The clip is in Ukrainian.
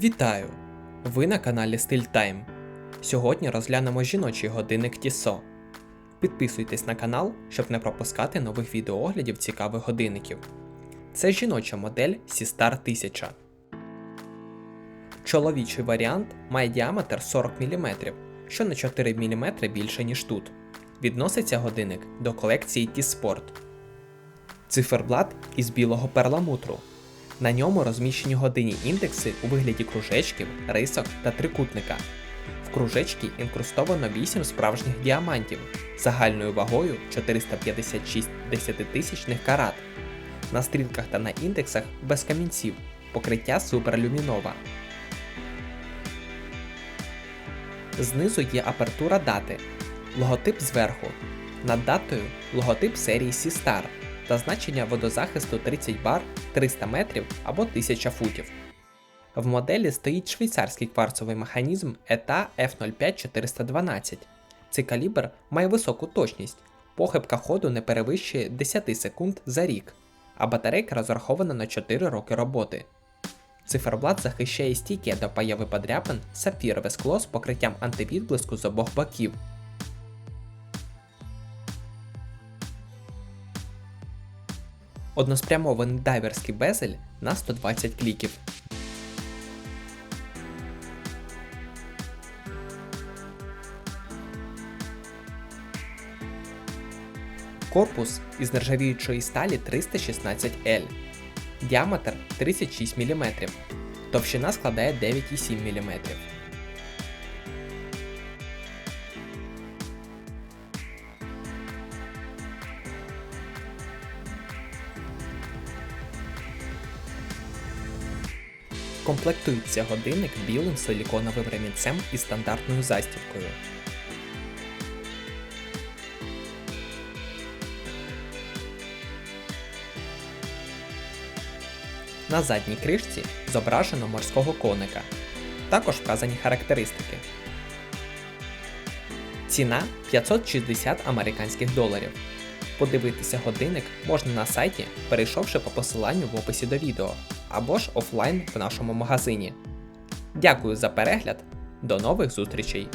Вітаю! Ви на каналі Стиль Тайм. Сьогодні розглянемо жіночий годинник Тісо. Підписуйтесь на канал, щоб не пропускати нових відеооглядів цікавих годинників. Це жіноча модель Sistar 1000. Чоловічий варіант має діаметр 40 мм, що на 4 мм більше, ніж тут. Відноситься годинник до колекції T-Sport. Циферблат із білого перламутру. На ньому розміщені годинні індекси у вигляді кружечків, рисок та трикутника. В кружечки інкрустовано 8 справжніх діамантів загальною вагою 456 десятитисячних карат. На стрілках та на індексах без камінців, покриття суперлюмінова. Знизу є апертура дати, логотип зверху. Над датою логотип серії Sistar та значення водозахисту 30 бар, 300 метрів або 1000 футів. В моделі стоїть швейцарський кварцовий механізм ETA F05412. Цей калібр має високу точність, похибка ходу не перевищує 10 секунд за рік, а батарейка розрахована на 4 роки роботи. Циферблат захищає стійке до появи подряпин сапфірове скло з покриттям антивідблиску з обох боків. Односпрямований дайверський безель на 120 кліків. Корпус із нержавіючої сталі 316L. Діаметр 36 мм. Товщина складає 9,7 мм. Комплектується годинник білим силіконовим ремінцем із стандартною застібкою. На задній кришці зображено морського коника. Також вказані характеристики. Ціна 560 американських доларів. Подивитися годинник можна на сайті, перейшовши по посиланню в описі до відео, або ж офлайн в нашому магазині. Дякую за перегляд, до нових зустрічей!